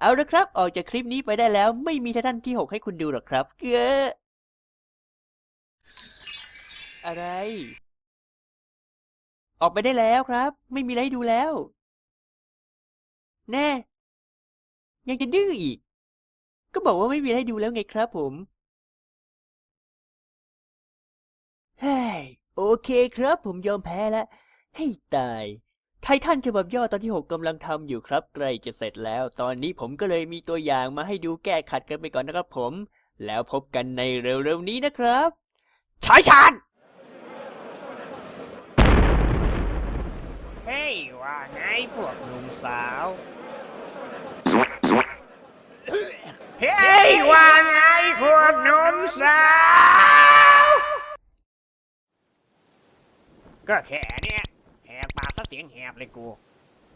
เอาละครับ ออกจากคลิปนี้ไปได้แล้ว ไม่มีไททันที่หกให้คุณดูหรอกครับเก้ออะไร ออกไปได้แล้วครับ ไม่มีอะไรดูแล้ว แน่ ยังจะดื้ออีก ก็บอกว่าไม่มีอะไรดูแล้วไงครับผมเฮ้ยโอเคครับ ผมยอมแพ้แล้วให้ตาย ไททันฉบับย่อตอนที่ 6กำลังทำอยู่ครับ ใกล้จะเสร็จแล้ว ตอนนี้ผมก็เลยมีตัวอย่างมาให้ดูแก้ขัดกันไปก่อนนะครับผม แล้วพบกันในเร็วๆนี้นะครับชายชาญเฮ้ยว่าไงพวกหนุ่มสาว เฮ้ยว่าไงพวกหนุ่มสาว ก็แค่เนี้ย เสียงแหบเลยกู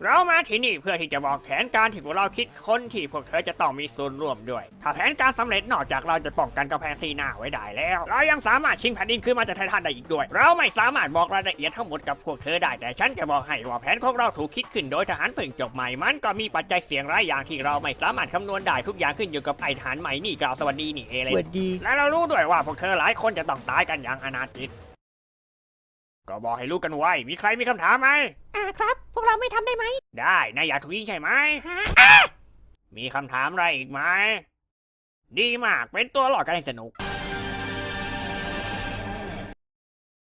เรามาที่นี่เพื่อที่จะบอกแผนการที่พวกเราคิดค้นที่พวกเธอจะต้องมีส่วนร่วมด้วย ถ้าแผนการสำเร็จนอกจากเราจะป้องกันกำแพงซีหน้าไว้ได้แล้ว เรายังสามารถชิงแผ่นดินคืนมาจากไททันได้อีกด้วย เราไม่สามารถบอกรายละเอียดทั้งหมดกับพวกเธอได้ แต่ฉันจะบอกให้ว่าแผนของเราถูกคิดขึ้นโดยทหารเพิ่งจบใหม่ มันก็มีปัจจัยเสี่ยงหลายอย่างที่เราไม่สามารถคำนวณได้ทุกอย่างขึ้นอยู่กับไอ้ทหารใหม่นี่กล่าวสวัสดีนี่เองเลยสวัสดีและเรารู้ด้วยว่าพวกเธอหลายคนจะต้องตายกันอย่างอนาจิต ก็บอกให้รู้กันไว้ มีใครมีคำถามไหม อ่าครับ พวกเราไม่ทำได้ไหมได้นายอยากถูกยิงใช่ไหม ฮะมีคำถามอะไรอีกไหม ดีมาก เป็นตัวหลอกกันให้สนุก